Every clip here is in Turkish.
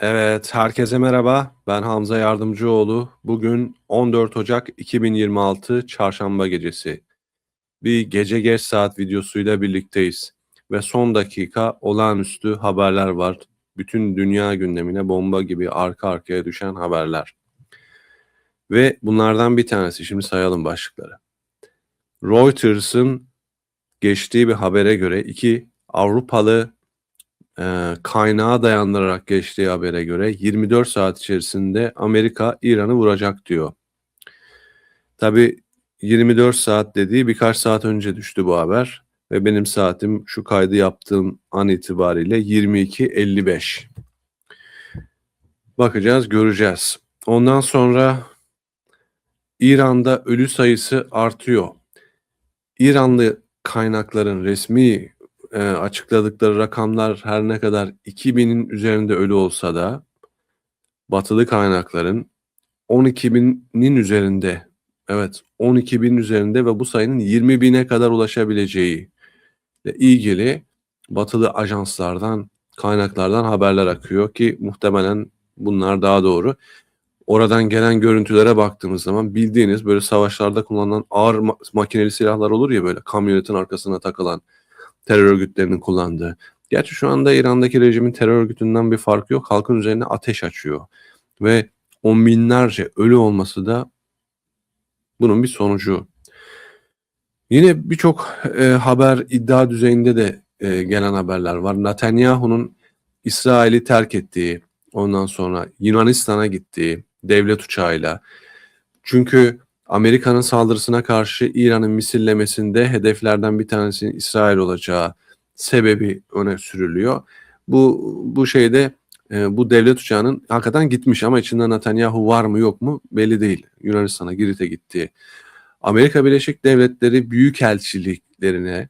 Evet, herkese merhaba. Ben Hamza Yardımcıoğlu. Bugün 14 Ocak 2026 Çarşamba gecesi. Bir gece geç saat videosuyla birlikteyiz. Ve son dakika olağanüstü haberler var. Bütün dünya gündemine bomba gibi arka arkaya düşen haberler. Ve bunlardan bir tanesi, şimdi sayalım başlıkları. Reuters'ın geçtiği bir habere göre iki Avrupalı e, kaynağa dayandırarak geçtiği habere göre 24 saat içerisinde Amerika İran'ı vuracak diyor. Tabi 24 saat dediği birkaç saat önce düştü bu haber ve benim saatim şu kaydı yaptığım an itibariyle 22.55. Bakacağız, göreceğiz. Ondan sonra İran'da ölü sayısı artıyor. İranlı kaynakların resmi e, açıkladıkları rakamlar her ne kadar 2000'in üzerinde ölü olsa da batılı kaynakların 12.000'in üzerinde evet 12.000 üzerinde ve bu sayının 20.000'e kadar ulaşabileceği ile ilgili batılı ajanslardan kaynaklardan haberler akıyor ki muhtemelen bunlar daha doğru. Oradan gelen görüntülere baktığımız zaman bildiğiniz böyle savaşlarda kullanılan ağır ma- makineli silahlar olur ya böyle kamyonetin arkasına takılan terör örgütlerinin kullandığı. Gerçi şu anda İran'daki rejimin terör örgütünden bir farkı yok. Halkın üzerine ateş açıyor. Ve on binlerce ölü olması da bunun bir sonucu. Yine birçok e, haber iddia düzeyinde de e, gelen haberler var. Netanyahu'nun İsrail'i terk ettiği, ondan sonra Yunanistan'a gittiği devlet uçağıyla. Çünkü Amerika'nın saldırısına karşı İran'ın misillemesinde hedeflerden bir tanesinin İsrail olacağı sebebi öne sürülüyor. Bu bu şeyde e, bu devlet uçağının hakikaten gitmiş ama içinde Netanyahu var mı yok mu belli değil. Yunanistan'a Girit'e gitti. Amerika Birleşik Devletleri büyükelçiliklerine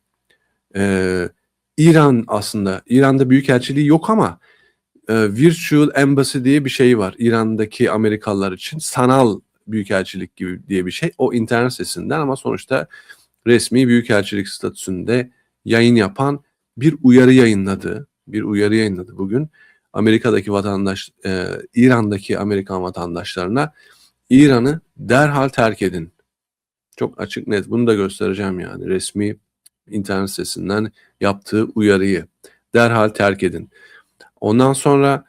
e, İran aslında İran'da büyükelçiliği yok ama e, Virtual Embassy diye bir şey var İran'daki Amerikalılar için sanal büyükelçilik gibi diye bir şey. O internet sitesinden ama sonuçta resmi büyükelçilik statüsünde yayın yapan bir uyarı yayınladı. Bir uyarı yayınladı bugün. Amerika'daki vatandaş, e, İran'daki Amerikan vatandaşlarına İran'ı derhal terk edin. Çok açık net bunu da göstereceğim yani resmi internet sitesinden yaptığı uyarıyı derhal terk edin. Ondan sonra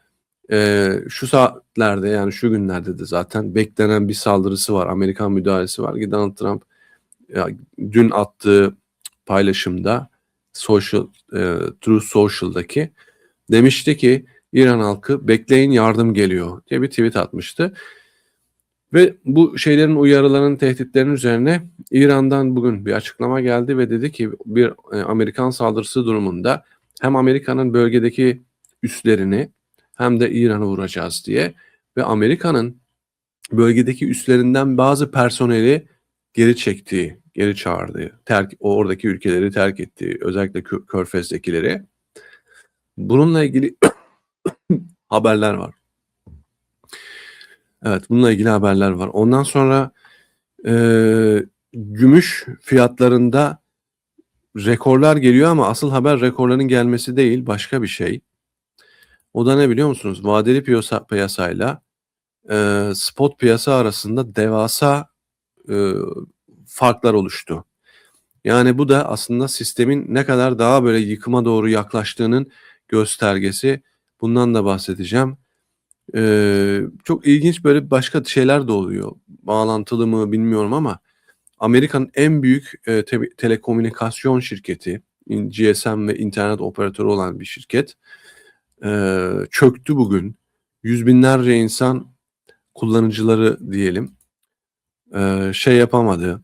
e, şu saatlerde yani şu günlerde de zaten beklenen bir saldırısı var. Amerikan müdahalesi var ki Donald Trump ya, dün attığı paylaşımda social e, True Social'daki demişti ki İran halkı bekleyin yardım geliyor diye bir tweet atmıştı. Ve bu şeylerin uyarıların tehditlerin üzerine İran'dan bugün bir açıklama geldi ve dedi ki bir e, Amerikan saldırısı durumunda hem Amerika'nın bölgedeki üslerini hem de İran'ı vuracağız diye ve Amerika'nın bölgedeki üslerinden bazı personeli geri çektiği, geri çağırdığı, terk, oradaki ülkeleri terk ettiği, özellikle Körfez'dekileri. Bununla ilgili haberler var. Evet, bununla ilgili haberler var. Ondan sonra e, gümüş fiyatlarında rekorlar geliyor ama asıl haber rekorların gelmesi değil, başka bir şey. O da ne biliyor musunuz? Vadeli piyasa, piyasayla e, spot piyasa arasında devasa e, farklar oluştu. Yani bu da aslında sistemin ne kadar daha böyle yıkıma doğru yaklaştığının göstergesi. Bundan da bahsedeceğim. Ee, çok ilginç böyle başka şeyler de oluyor. Bağlantılı mı bilmiyorum ama Amerika'nın en büyük e, te- telekomünikasyon şirketi, GSM ve internet operatörü olan bir şirket e, çöktü bugün. Yüz binlerce insan kullanıcıları diyelim e, şey yapamadı,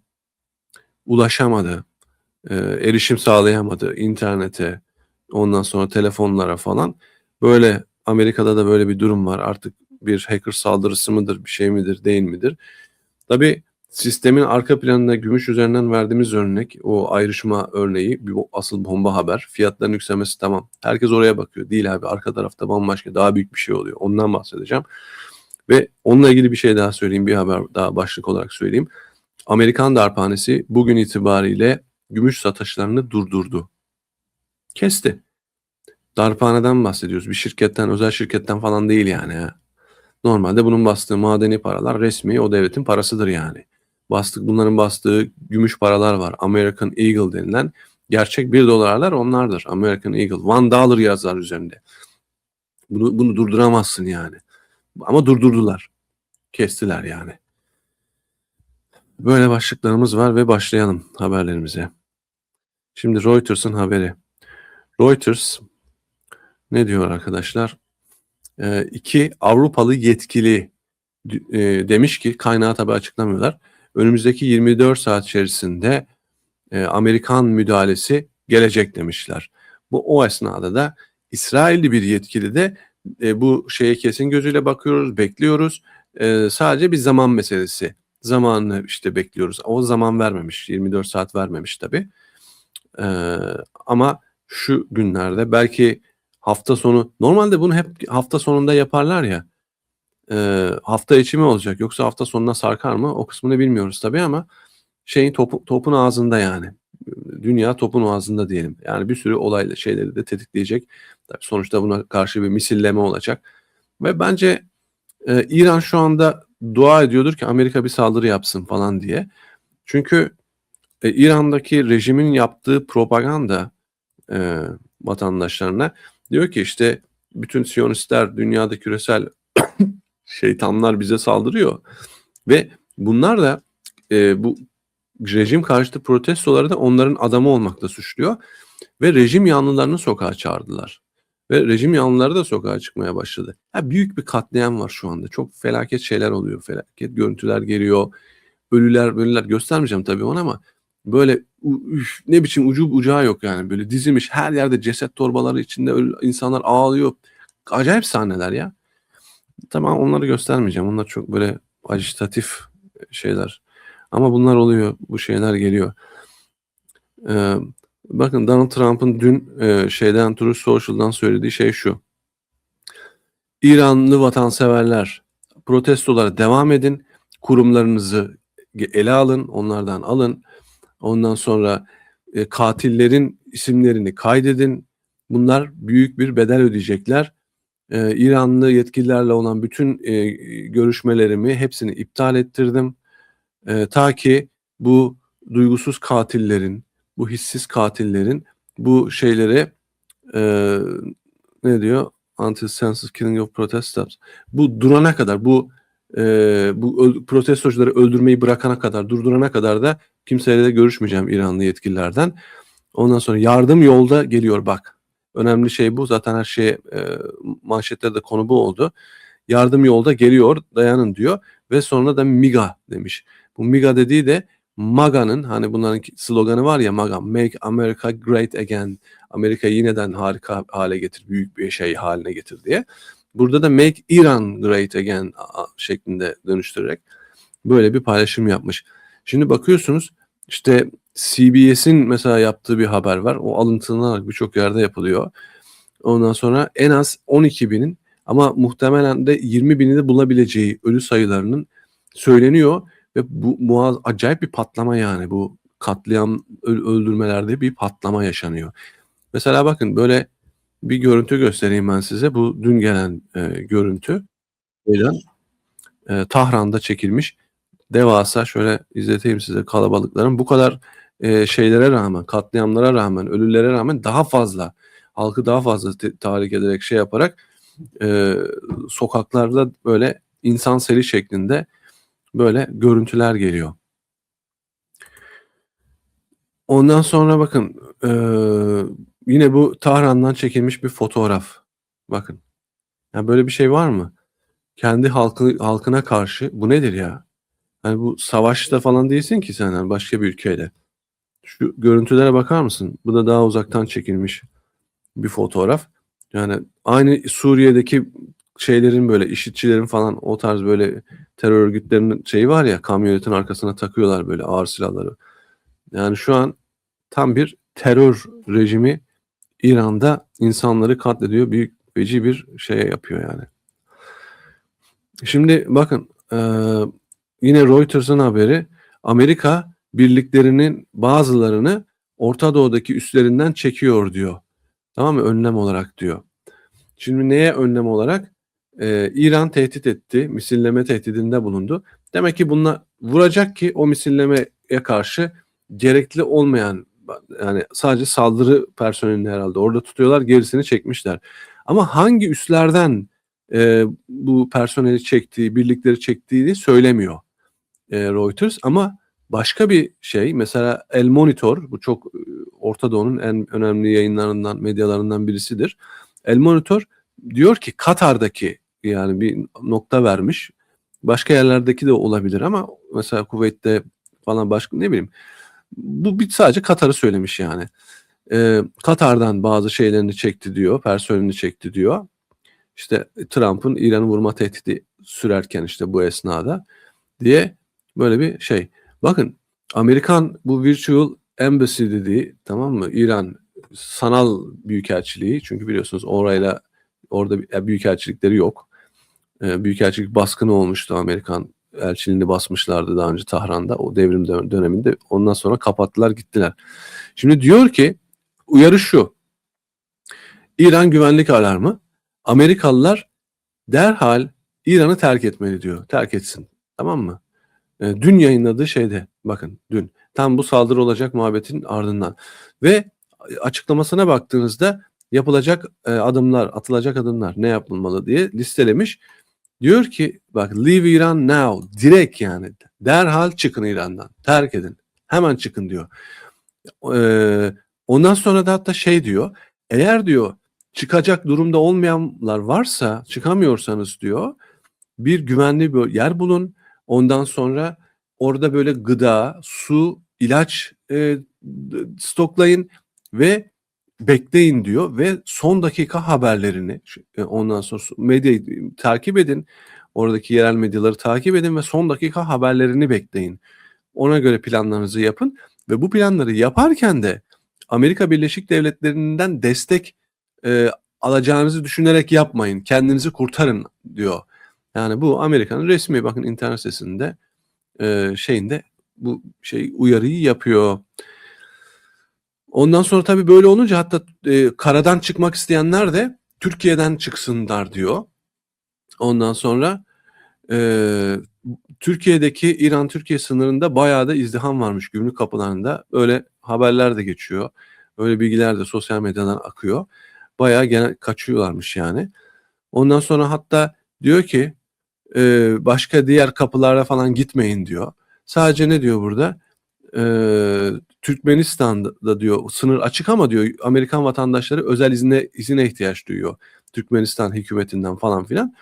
ulaşamadı, e, erişim sağlayamadı internete, ondan sonra telefonlara falan. Böyle Amerika'da da böyle bir durum var. Artık bir hacker saldırısı mıdır, bir şey midir, değil midir? Tabii sistemin arka planında gümüş üzerinden verdiğimiz örnek, o ayrışma örneği bir asıl bomba haber. Fiyatların yükselmesi tamam. Herkes oraya bakıyor. Değil abi arka tarafta bambaşka daha büyük bir şey oluyor. Ondan bahsedeceğim. Ve onunla ilgili bir şey daha söyleyeyim. Bir haber daha başlık olarak söyleyeyim. Amerikan darphanesi bugün itibariyle gümüş satışlarını durdurdu. Kesti. Darphaneden bahsediyoruz. Bir şirketten, özel şirketten falan değil yani. Normalde bunun bastığı madeni paralar resmi o devletin parasıdır yani. Bastık bunların bastığı gümüş paralar var. American Eagle denilen gerçek 1 dolarlar onlardır. American Eagle. One dollar yazar üzerinde. Bunu, bunu durduramazsın yani. Ama durdurdular. Kestiler yani. Böyle başlıklarımız var ve başlayalım haberlerimize. Şimdi Reuters'ın haberi. Reuters ne diyor arkadaşlar? Ee, iki Avrupalı yetkili e, demiş ki kaynağı tabi açıklamıyorlar. Önümüzdeki 24 saat içerisinde e, Amerikan müdahalesi gelecek demişler. Bu o esnada da İsrailli bir yetkili de e, bu şeye kesin gözüyle bakıyoruz, bekliyoruz. E, sadece bir zaman meselesi. Zamanını işte bekliyoruz. O zaman vermemiş, 24 saat vermemiş tabi. E, ama şu günlerde belki hafta sonu normalde bunu hep hafta sonunda yaparlar ya e, hafta içi mi olacak yoksa hafta sonuna sarkar mı? O kısmını bilmiyoruz tabii ama şeyin topu, topun ağzında yani. Dünya topun ağzında diyelim. Yani bir sürü olayla şeyleri de tetikleyecek. Tabii sonuçta buna karşı bir misilleme olacak. Ve bence e, İran şu anda dua ediyordur ki Amerika bir saldırı yapsın falan diye. Çünkü e, İran'daki rejimin yaptığı propaganda e, vatandaşlarına diyor ki işte bütün Siyonistler dünyada küresel şeytanlar bize saldırıyor ve bunlar da e, bu rejim karşıtı protestoları da onların adamı olmakla suçluyor ve rejim yanlılarını sokağa çağırdılar. Ve rejim yanlıları da sokağa çıkmaya başladı. Ha, büyük bir katliam var şu anda. Çok felaket şeyler oluyor. Felaket görüntüler geliyor. Ölüler, ölüler göstermeyeceğim tabii onu ama böyle üf, ne biçim ucu bucağı yok yani böyle dizilmiş her yerde ceset torbaları içinde insanlar ağlıyor. Acayip sahneler ya. Tamam onları göstermeyeceğim. Onlar çok böyle ajitatif şeyler. Ama bunlar oluyor. Bu şeyler geliyor. Ee, bakın Donald Trump'ın dün e, şeyden Truth Social'dan söylediği şey şu. İranlı vatanseverler protestolara devam edin. Kurumlarınızı ele alın. Onlardan alın Ondan sonra e, katillerin isimlerini kaydedin. Bunlar büyük bir bedel ödeyecekler. E, İranlı yetkililerle olan bütün e, görüşmelerimi hepsini iptal ettirdim. E, ta ki bu duygusuz katillerin, bu hissiz katillerin bu şeylere e, ne diyor? Anti-sensitive killing of protesters. Bu durana kadar, bu e, bu protestocuları öldürmeyi bırakana kadar, durdurana kadar da kimseyle de görüşmeyeceğim İranlı yetkililerden. Ondan sonra yardım yolda geliyor bak. Önemli şey bu. Zaten her şey e, manşetlerde konu bu oldu. Yardım yolda geliyor dayanın diyor. Ve sonra da MIGA demiş. Bu MIGA dediği de MAGA'nın hani bunların sloganı var ya MAGA Make America Great Again. Amerika yineden harika hale getir, büyük bir şey haline getir diye. Burada da Make Iran Great Again şeklinde dönüştürerek böyle bir paylaşım yapmış. Şimdi bakıyorsunuz işte CBS'in mesela yaptığı bir haber var. O alıntılanarak birçok yerde yapılıyor. Ondan sonra en az 12 binin ama muhtemelen de 20 bini de bulabileceği ölü sayılarının söyleniyor ve bu muaz acayip bir patlama yani bu katliam öldürmelerde bir patlama yaşanıyor. Mesela bakın böyle bir görüntü göstereyim ben size. Bu dün gelen e, görüntü. Gelen, e, Tahran'da çekilmiş devasa şöyle izleteyim size kalabalıkların bu kadar e, şeylere rağmen, katliamlara rağmen, ölülere rağmen daha fazla halkı daha fazla tahrik ederek şey yaparak e, sokaklarda böyle insan seli şeklinde böyle görüntüler geliyor. Ondan sonra bakın e, yine bu Tahran'dan çekilmiş bir fotoğraf. Bakın. Yani böyle bir şey var mı? Kendi halkı, halkına karşı bu nedir ya? Hani bu savaşta falan değilsin ki sen yani başka bir ülkeyle. Şu görüntülere bakar mısın? Bu da daha uzaktan çekilmiş bir fotoğraf. Yani aynı Suriye'deki şeylerin böyle işitçilerin falan o tarz böyle terör örgütlerinin şeyi var ya kamyonetin arkasına takıyorlar böyle ağır silahları. Yani şu an tam bir terör rejimi İran'da insanları katlediyor. Büyük feci bir şey yapıyor yani. Şimdi bakın Yine Reuters'ın haberi Amerika birliklerinin bazılarını Orta Doğu'daki üslerinden çekiyor diyor. Tamam mı? Önlem olarak diyor. Şimdi neye önlem olarak? Eee, İran tehdit etti, misilleme tehdidinde bulundu. Demek ki bununla vuracak ki o misillemeye karşı gerekli olmayan yani sadece saldırı personelini herhalde orada tutuyorlar, gerisini çekmişler. Ama hangi üslerden eee, bu personeli çektiği, birlikleri çektiğini söylemiyor eee, Reuters. Ama başka bir şey mesela El Monitor bu çok e, Orta Doğu'nun en önemli yayınlarından, medyalarından birisidir. El Monitor diyor ki Katar'daki yani bir nokta vermiş. Başka yerlerdeki de olabilir ama mesela Kuveyt'te falan başka ne bileyim. Bu bir sadece Katar'ı söylemiş yani. Eee, Katar'dan bazı şeylerini çekti diyor, personelini çekti diyor. İşte Trump'ın İran'ı vurma tehdidi sürerken işte bu esnada diye böyle bir şey. Bakın Amerikan bu virtual embassy dediği tamam mı? İran sanal büyükelçiliği çünkü biliyorsunuz orayla orada büyükelçilikleri yok. Ee, büyükelçilik baskını olmuştu Amerikan elçiliğini basmışlardı daha önce Tahran'da o devrim dö- döneminde. Ondan sonra kapattılar gittiler. Şimdi diyor ki uyarı şu. İran güvenlik alarmı. Amerikalılar derhal İran'ı terk etmeli diyor. Terk etsin. Tamam mı? E, dün yayınladığı şeyde bakın dün tam bu saldırı olacak muhabbetin ardından ve açıklamasına baktığınızda yapılacak e, adımlar, atılacak adımlar ne yapılmalı diye listelemiş. Diyor ki bak leave Iran now direkt yani derhal çıkın İran'dan terk edin hemen çıkın diyor. E, ondan sonra da hatta şey diyor eğer diyor çıkacak durumda olmayanlar varsa çıkamıyorsanız diyor bir güvenli bir yer bulun. Ondan sonra orada böyle gıda, su, ilaç e, stoklayın ve bekleyin diyor ve son dakika haberlerini e, ondan sonra medyayı takip edin. Oradaki yerel medyaları takip edin ve son dakika haberlerini bekleyin. Ona göre planlarınızı yapın ve bu planları yaparken de Amerika Birleşik Devletleri'nden destek e, alacağınızı düşünerek yapmayın. Kendinizi kurtarın diyor. Yani bu Amerika'nın resmi bakın internet sitesinde e, şeyinde bu şey uyarıyı yapıyor. Ondan sonra tabii böyle olunca hatta e, karadan çıkmak isteyenler de Türkiye'den çıksınlar diyor. Ondan sonra e, Türkiye'deki İran-Türkiye sınırında bayağı da izdiham varmış gümrük kapılarında. Öyle haberler de geçiyor. Öyle bilgiler de sosyal medyadan akıyor. Bayağı genel kaçıyorlarmış yani. Ondan sonra hatta diyor ki e, başka diğer kapılara falan gitmeyin diyor. Sadece ne diyor burada? E, Türkmenistan'da diyor sınır açık ama diyor Amerikan vatandaşları özel izine izine ihtiyaç duyuyor. Türkmenistan hükümetinden falan filan.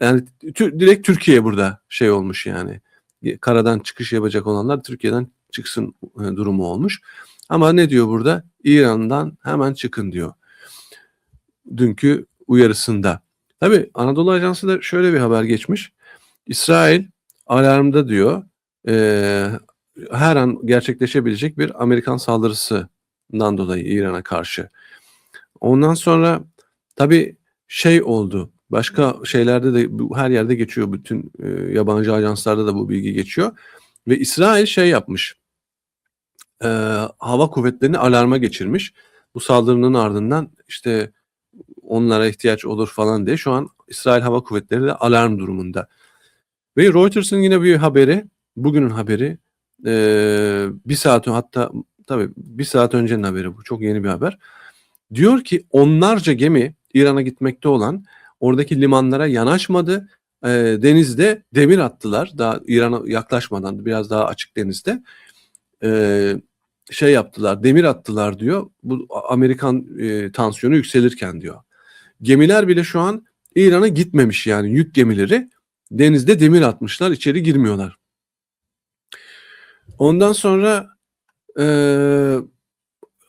Yani direkt Türkiye burada şey olmuş yani. Karadan çıkış yapacak olanlar Türkiye'den çıksın e, durumu olmuş. Ama ne diyor burada? İran'dan hemen çıkın diyor. Dünkü uyarısında. Tabi Anadolu Ajansı da şöyle bir haber geçmiş. İsrail alarmda diyor e, her an gerçekleşebilecek bir Amerikan saldırısından dolayı İran'a karşı. Ondan sonra tabi şey oldu. Başka şeylerde de her yerde geçiyor. Bütün e, yabancı ajanslarda da bu bilgi geçiyor. Ve İsrail şey yapmış. E, hava kuvvetlerini alarma geçirmiş. Bu saldırının ardından işte onlara ihtiyaç olur falan diye şu an İsrail Hava Kuvvetleri de alarm durumunda. Ve Reuters'ın yine bir haberi, bugünün haberi, e, bir saat hatta tabii bir saat öncenin haberi bu, çok yeni bir haber. Diyor ki onlarca gemi İran'a gitmekte olan oradaki limanlara yanaşmadı. E, denizde demir attılar, daha İran'a yaklaşmadan biraz daha açık denizde. E, şey yaptılar, demir attılar diyor. Bu Amerikan e, tansiyonu yükselirken diyor. Gemiler bile şu an İran'a gitmemiş yani yük gemileri denizde demir atmışlar içeri girmiyorlar. Ondan sonra e,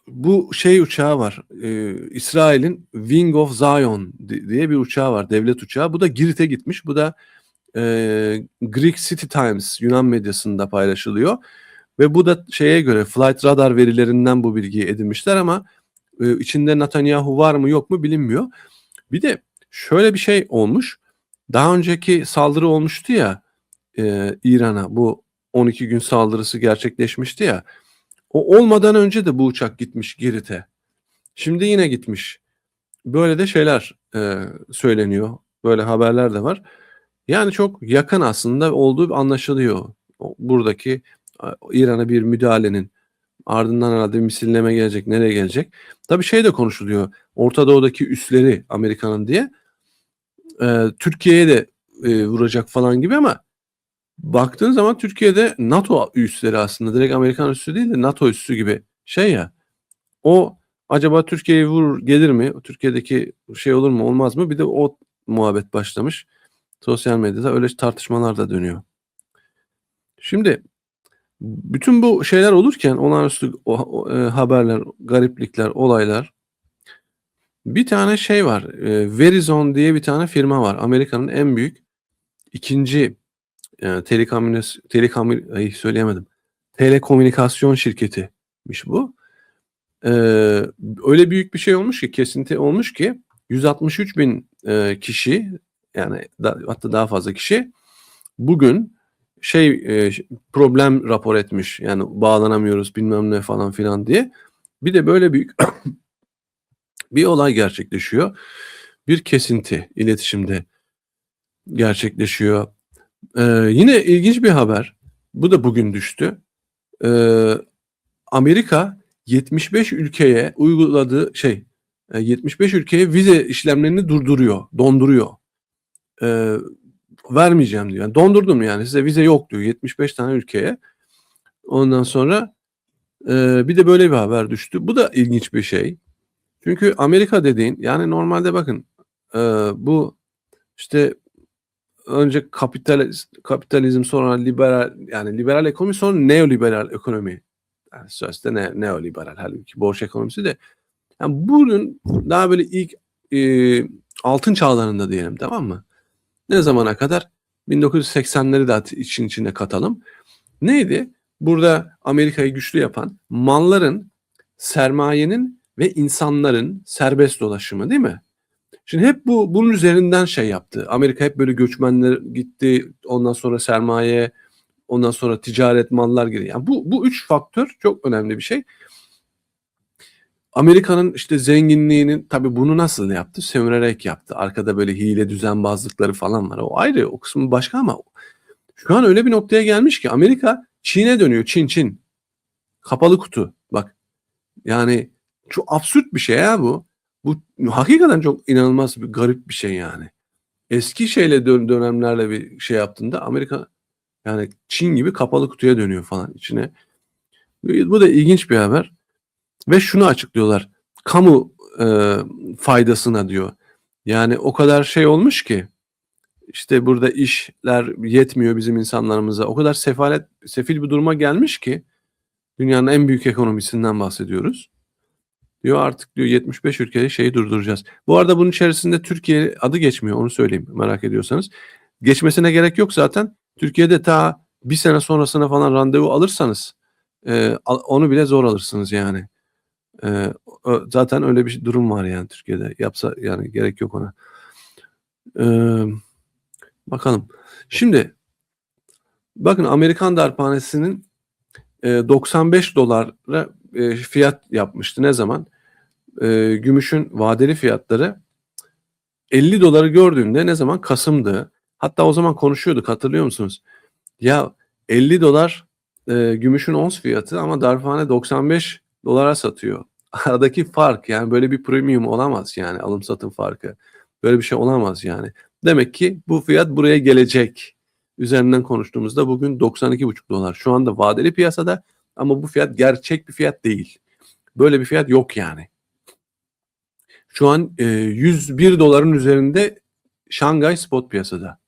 bu şey uçağı var. E, İsrail'in Wing of Zion diye bir uçağı var. Devlet uçağı. Bu da Girit'e gitmiş. Bu da e, Greek City Times Yunan medyasında paylaşılıyor. Ve bu da şeye göre Flight Radar verilerinden bu bilgiyi edinmişler ama e, içinde Netanyahu var mı yok mu bilinmiyor. Bir de şöyle bir şey olmuş. Daha önceki saldırı olmuştu ya e, İran'a bu 12 gün saldırısı gerçekleşmişti ya. O olmadan önce de bu uçak gitmiş Girit'e. Şimdi yine gitmiş. Böyle de şeyler, eee, söyleniyor. Böyle haberler de var. Yani çok yakın aslında olduğu anlaşılıyor. Buradaki, İran'a bir müdahalenin. Ardından herhâlde bir misilleme gelecek. Nereye gelecek? Tabii şey de konuşuluyor. Orta Doğu'daki üsleri Amerika'nın diye, eee, Türkiye'ye de, eee, vuracak falan gibi ama baktığın zaman Türkiye'de NATO üsleri aslında direkt Amerikan üssü değil de NATO üssü gibi şey ya. O acaba Türkiye'ye vurur gelir mi? Türkiye'deki şey olur mu olmaz mı? Bir de o muhabbet başlamış. Sosyal medyada öyle tartışmalar da dönüyor. Şimdi bütün bu şeyler olurken olağanüstü eee, haberler, gariplikler, olaylar bir tane şey var. Eee, Verizon diye bir tane firma var. Amerika'nın en büyük 2'nci eee, telekomünes telekomü ay söyleyemedim. Telekomünikasyon şirketiymiş bu. Eee, öyle büyük bir şey olmuş ki, kesinti olmuş ki 163.000 eee, kişi yani da hatta daha fazla kişi bugün şey, ş problem rapor etmiş. Yani bağlanamıyoruz bilmem ne falan filan diye. Bir de böyle büyük bir olay gerçekleşiyor. Bir kesinti iletişimde gerçekleşiyor. Eee, yine ilginç bir haber. Bu da bugün düştü. Eee, Amerika 75 ülkeye uyguladığı şey, eee, 75 ülkeye vize işlemlerini durduruyor, donduruyor. Eee, vermeyeceğim diyor. Yani dondurdum yani size vize yok diyor 75 tane ülkeye. Ondan sonra, eee, bir de böyle bir haber düştü. Bu da ilginç bir şey. Çünkü Amerika dediğin yani normalde bakın, eee, bu işte önce kapitaliz kapitalizm sonra liberal yani liberal ekonomi sonra neoliberal ekonomi. Yani sözde ne neoliberal hâlbuki borç ekonomisi de. Yani bunun daha böyle ilk, eee, altın çağlarında diyelim tamam mı? Ne zamana kadar? 1980'leri de işin içine katalım. Neydi? Burada Amerika'yı güçlü yapan malların, sermayenin ve insanların serbest dolaşımı değil mi? Şimdi hep bu bunun üzerinden şey yaptı. Amerika hep böyle göçmenler gitti. Ondan sonra sermaye, ondan sonra ticaret, mallar giriyor. Yani bu bu 3 faktör çok önemli bir şey. Amerika'nın işte zenginliğinin tabii bunu nasıl yaptı? Sömürerek yaptı. Arkada böyle hile düzenbazlıkları falan var. O ayrı. O kısmı başka ama şu an öyle bir noktaya gelmiş ki Amerika Çin'e dönüyor. Çin, Çin. Kapalı kutu. Bak. Yani çok absürt bir şey ya bu. Bu hakikaten çok inanılmaz bir garip bir şey yani. Eski şeyle dön dönemlerle bir şey yaptığında Amerika yani Çin gibi kapalı kutuya dönüyor falan içine. Bu da ilginç bir haber. Ve şunu açıklıyorlar. Kamu, eee, faydasına diyor. Yani o kadar şey olmuş ki işte burada işler yetmiyor bizim insanlarımıza. O kadar sefalet sefil bir duruma gelmiş ki dünyanın en büyük ekonomisinden bahsediyoruz. Diyor artık diyor 75 ülkede şeyi durduracağız. Bu arada bunun içerisinde Türkiye adı geçmiyor onu söyleyeyim merak ediyorsanız. Geçmesine gerek yok zaten. Türkiye'de ta 1 sene sonrasına falan randevu alırsanız, a onu bile zor alırsınız yani. Eee, ö zaten öyle bir durum var yani Türkiye'de. Yapsa yani gerek yok ona. Emm, bakalım. Şimdi bakın Amerikan darphanesinin, eee, $95'a eee, fiyat yapmıştı. Ne zaman? Eee, gümüşün vadeli fiyatları $50'ı gördüğünde ne zaman? Kasım'dı. Hatta o zaman konuşuyorduk hatırlıyor musunuz? Ya $50 eee, gümüşün ons fiyatı ama darphane $95'a satıyor. Aradaki fark yani böyle bir premium olamaz yani alım satım farkı. Böyle bir şey olamaz yani. Demek ki bu fiyat buraya gelecek. Üzerinden konuştuğumuzda bugün $92,5. Şu anda vadeli piyasada ama bu fiyat gerçek bir fiyat değil. Böyle bir fiyat yok yani. Şu an, eee, $101'ın üzerinde Şanghay spot piyasada.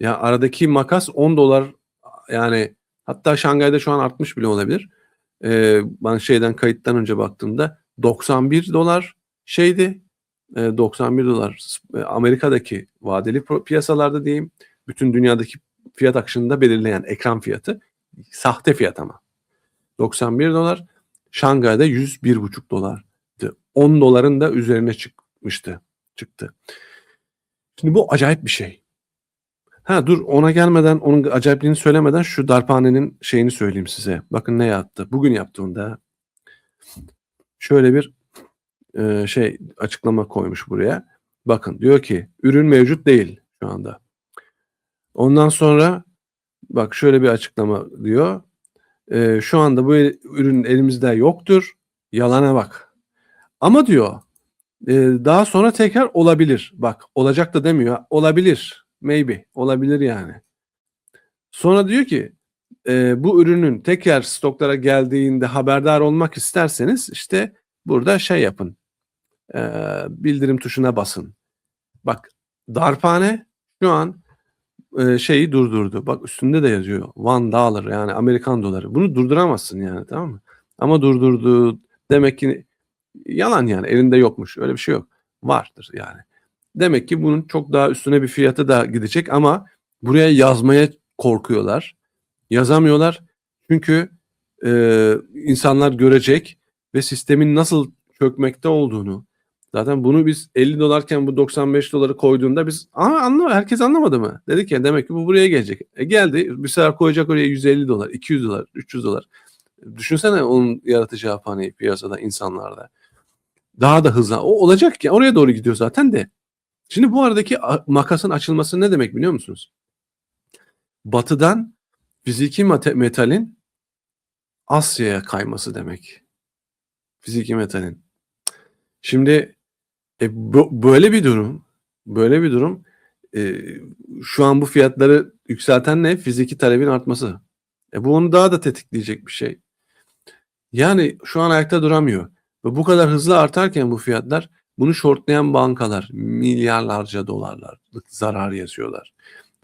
Ya aradaki makas $10 yani hatta Şanghay'da şu an artmış bile olabilir. Eee, ben şeyden kayıttan önce baktığımda $91 şeydi, eee, $91 s eee, Amerika'daki vadeli piyasalarda diyeyim, bütün dünyadaki fiyat akışını da belirleyen ekran fiyatı, sahte fiyat ama. $91 Şanghay'da $101,5'tı. $10'ın da üzerine çıkmıştı, çıktı. Şimdi bu acayip bir şey. Ha dur ona gelmeden, onun acayipliğini söylemeden şu darphanenin şeyini söyleyeyim size. Bakın ne yaptı. Bugün yaptı onu da. Şöyle bir e, şey açıklama koymuş buraya. Bakın diyor ki ürün mevcut değil şu anda. Ondan sonra bak şöyle bir açıklama diyor. E, şu anda bu ürün elimizde yoktur. Yalana bak. Ama diyor e, daha sonra tekrar olabilir. Bak olacak da demiyor. Olabilir. Maybe. Olabilir yani. Sonra diyor ki e, bu ürünün tekrar stoklara geldiğinde haberdar olmak isterseniz işte burada şey yapın. E, bildirim tuşuna basın. Bak darphane şu an e, şeyi durdurdu. Bak üstünde de yazıyor. One dollar yani Amerikan doları. Bunu durduramazsın yani tamam mı? Ama durdurdu demek ki yalan yani elinde yokmuş. Öyle bir şey yok. Vardır yani. Demek ki bunun çok daha üstüne bir fiyatı da gidecek ama buraya yazmaya korkuyorlar. Yazamıyorlar. Çünkü e, insanlar görecek ve sistemin nasıl çökmekte olduğunu. Zaten bunu biz 50 dolarken bu 95 doları koyduğunda biz ama anlamadı. Herkes anlamadı mı? Dedik ya demek ki bu buraya gelecek. E geldi. Bir sefer koyacak oraya 150 dolar, 200 dolar, 300 dolar. Düşünsene onun yaratacağı paniği piyasada insanlarda. Daha da hızlı. O olacak ki oraya doğru gidiyor zaten de. Şimdi bu aradaki makasın açılması ne demek biliyor musunuz? Batıdan fiziki metalin Asya'ya kayması demek. Fiziki metalin. Şimdi e, böyle bir durum, böyle bir durum e, şu an bu fiyatları yükselten ne? Fiziki talebin artması. E, bu onu daha da tetikleyecek bir şey. Yani şu an ayakta duramıyor. Ve bu kadar hızlı artarken bu fiyatlar bunu shortlayan bankalar milyarlarca dolarlarlık zarar yazıyorlar.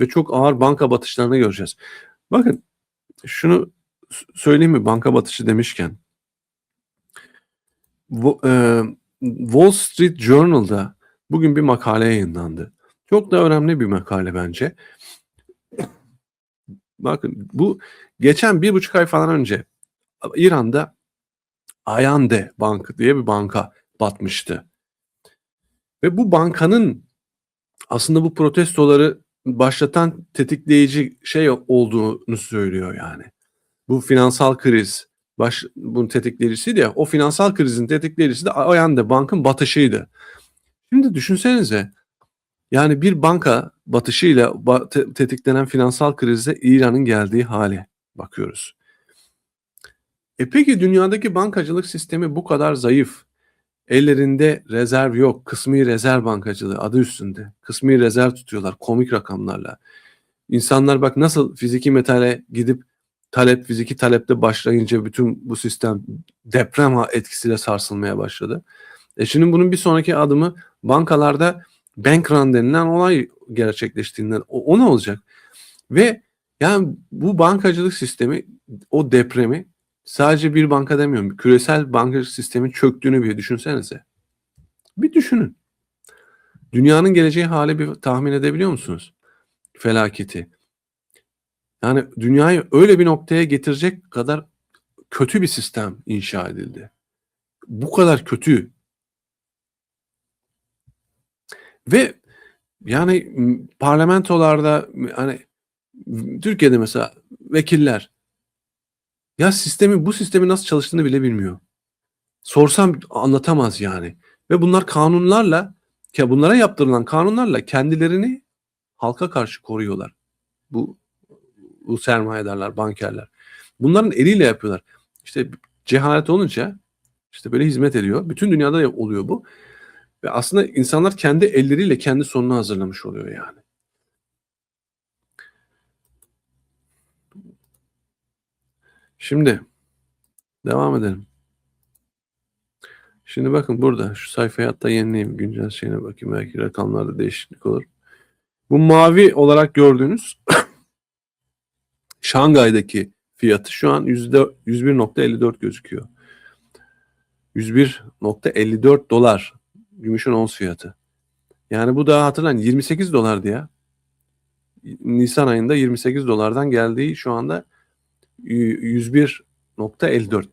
Ve çok ağır banka batışlarını göreceğiz. Bakın şunu söyleyeyim mi banka batışı demişken. E, Wall Street Journal'da bugün bir makale yayınlandı. Çok da önemli bir makale bence. Bakın bu geçen bir buçuk ay falan önce İran'da Ayande Bank diye bir banka batmıştı. Ve bu bankanın aslında bu protestoları başlatan tetikleyici şey olduğunu söylüyor yani. Bu finansal kriz baş bunun tetikleyicisiydi ya. O finansal krizin tetikleyicisi de Ayande Bank'ın batışıydı. Şimdi düşünsenize yani bir banka batışıyla tetiklenen finansal krizde İran'ın geldiği hale bakıyoruz. E peki dünyadaki bankacılık sistemi bu kadar zayıf. Ellerinde rezerv yok. Kısmi rezerv bankacılığı adı üstünde. Kısmi rezerv tutuyorlar komik rakamlarla. İnsanlar bak nasıl fiziki metale gidip talep fiziki talepte başlayınca bütün bu sistem deprem etkisiyle sarsılmaya başladı. E şimdi bunun bir sonraki adımı bankalarda bank run denilen olay gerçekleştiğinden o, o ne olacak? Ve yani bu bankacılık sistemi o depremi sadece bir banka demiyorum. Küresel bankacılık sistemin çöktüğünü bir düşünsenize. Bir düşünün. Dünyanın geleceği hali bir tahmin edebiliyor musunuz? Felaketi. Yani dünyayı öyle bir noktaya getirecek kadar kötü bir sistem inşa edildi. Bu kadar kötü. Ve yani parlamentolarda hani Türkiye'de mesela vekiller ya sistemi bu sistemin nasıl çalıştığını bile bilmiyor. Sorsam anlatamaz yani. Ve bunlar kanunlarla bunlara yaptırılan kanunlarla kendilerini halka karşı koruyorlar. Bu bu sermayedarlar, bankerler. Bunların eliyle yapıyorlar. İşte cehalet olunca işte böyle hizmet ediyor. Bütün dünyada oluyor bu. Ve aslında insanlar kendi elleriyle kendi sonunu hazırlamış oluyor yani. Şimdi devam edelim. Şimdi bakın burada şu sayfayı hatta yenileyim. Güncel şeyine bakayım. Belki rakamlarda değişiklik olur. Bu mavi olarak gördüğünüz Şangay'daki fiyatı şu an %101.54 gözüküyor. 101.54 dolar gümüşün ons fiyatı. Yani bu daha hatırlayın 28 dolardı ya. Nisan ayında 28 dolardan geldiği şu anda 101.54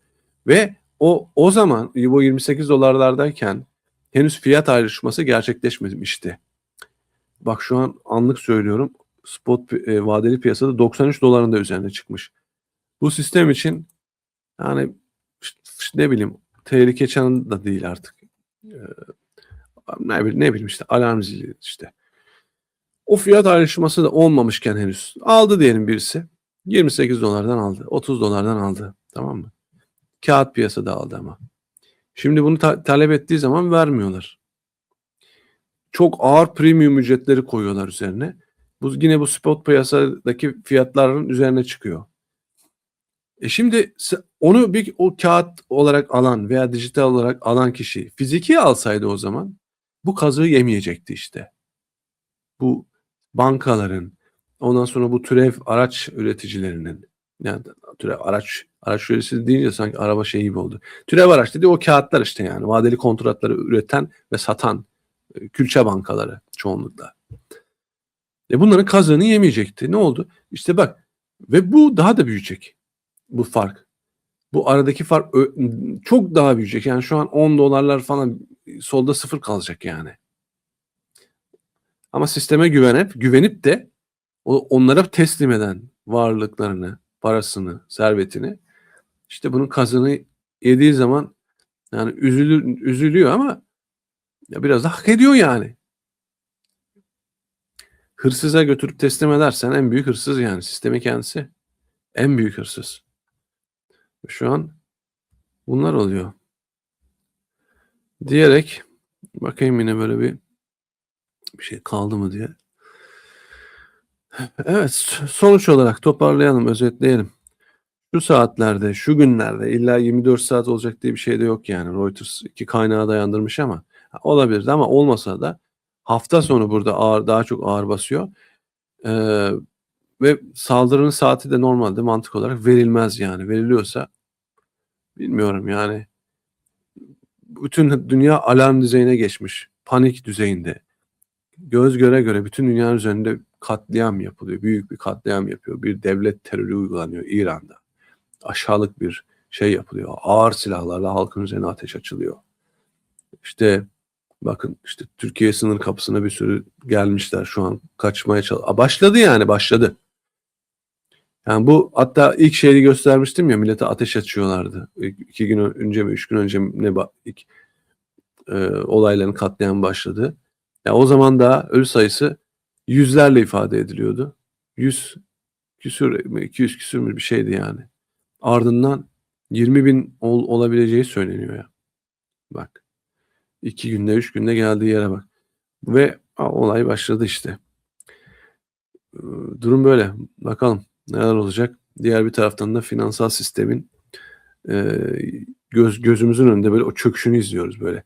ve o o zaman bu 28 dolarlardayken henüz fiyat ayrışması gerçekleşmemişti. Bak şu an anlık söylüyorum spot e, vadeli piyasada 93 doların da üzerine çıkmış. Bu sistem için yani ne bileyim tehlike çanı da değil artık. Eee, ne bileyim, ne bileyim işte alarm zili işte. O fiyat ayrışması da olmamışken henüz aldı diyelim birisi. $28'dan aldı, $30'dan aldı. Tamam mı? Kağıt piyasada aldı ama. Şimdi bunu ta talep ettiği zaman vermiyorlar. Çok ağır premium ücretleri koyuyorlar üzerine. Bu yine bu spot piyasadaki fiyatların üzerine çıkıyor. E şimdi onu bir o kağıt olarak alan veya dijital olarak alan kişi fiziki alsaydı o zaman bu kazığı yemeyecekti işte. Bu bankaların, ondan sonra bu türev araç üreticilerinin, yani türev araç araç üreticisi deyince sanki araba şeyi gibi oldu. Türev araç dediği o kağıtlar işte yani vadeli kontratları üreten ve satan e, külçe bankaları çoğunlukla. E bunların kazığını yemeyecekti. Ne oldu? İşte bak ve bu daha da büyüyecek. Bu fark. Bu aradaki fark çok daha büyüyecek. Yani şu an $10 falan solda sıfır kalacak yani. Ama sisteme güvenip güvenip de onlara teslim eden varlıklarını, parasını, servetini işte bunun kazığını yediği zaman yani üzülür üzülüyor ama ya biraz da hak ediyor yani. Hırsıza götürüp teslim edersen en büyük hırsız yani sistemin kendisi. En büyük hırsız. Şu an bunlar oluyor. Diyerek bakayım yine böyle bir bir şey kaldı mı diye. Evet, sonuç olarak toparlayalım, özetleyelim. Şu saatlerde, şu günlerde illa 24 saat olacak diye bir şey de yok yani. Reuters iki kaynağı dayandırmış ama olabilirdi ama olmasa da hafta sonu burada ağır daha çok ağır basıyor. Eee, ve saldırının saati de normalde mantık olarak verilmez yani. Veriliyorsa bilmiyorum yani. Bütün dünya alarm düzeyine geçmiş. Panik düzeyinde. Göz göre göre bütün dünyanın üzerinde katliam yapılıyor. Büyük bir katliam yapıyor. Bir devlet terörü uygulanıyor İran'da. Aşağılık bir şey yapılıyor. Ağır silahlarla halkın üzerine ateş açılıyor. İşte bakın işte Türkiye sınır kapısına bir sürü gelmişler şu an kaçmaya çalış. Başladı yani başladı. Yani bu hatta ilk şeyi göstermiştim ya millete ateş açıyorlardı. İki gün önce mi üç gün önce mi ne ilk e, olayların katliam başladı. Ya o zaman da ölü sayısı yüzlerle ifade ediliyordu. 100 küsür, 200 küsür mü bir şeydi yani. Ardından 20 bin ol, olabileceği söyleniyor ya. Bak. iki günde, üç günde geldiği yere bak. Ve a, olay başladı işte. Durum böyle. Bakalım neler olacak. Diğer bir taraftan da finansal sistemin e, göz gözümüzün önünde böyle o çöküşünü izliyoruz böyle.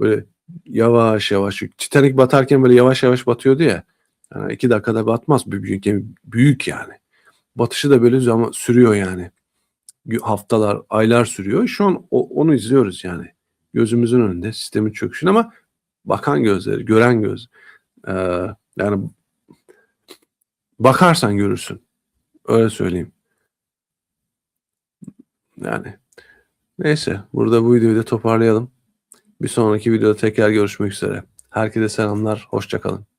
Böyle yavaş yavaş. Titanic batarken böyle yavaş yavaş batıyordu ya. Yani iki dakikada batmaz bir büyük gemi. Büyük yani. Batışı da böyle zaman sürüyor yani. Haftalar, aylar sürüyor. Şu an o, onu izliyoruz yani. Gözümüzün önünde sistemin çöküşünü ama bakan gözleri, gören göz. Ee, yani bakarsan görürsün. Öyle söyleyeyim. Yani neyse burada bu videoyu da toparlayalım. Bir sonraki videoda tekrar görüşmek üzere. Herkese selamlar, hoşçakalın.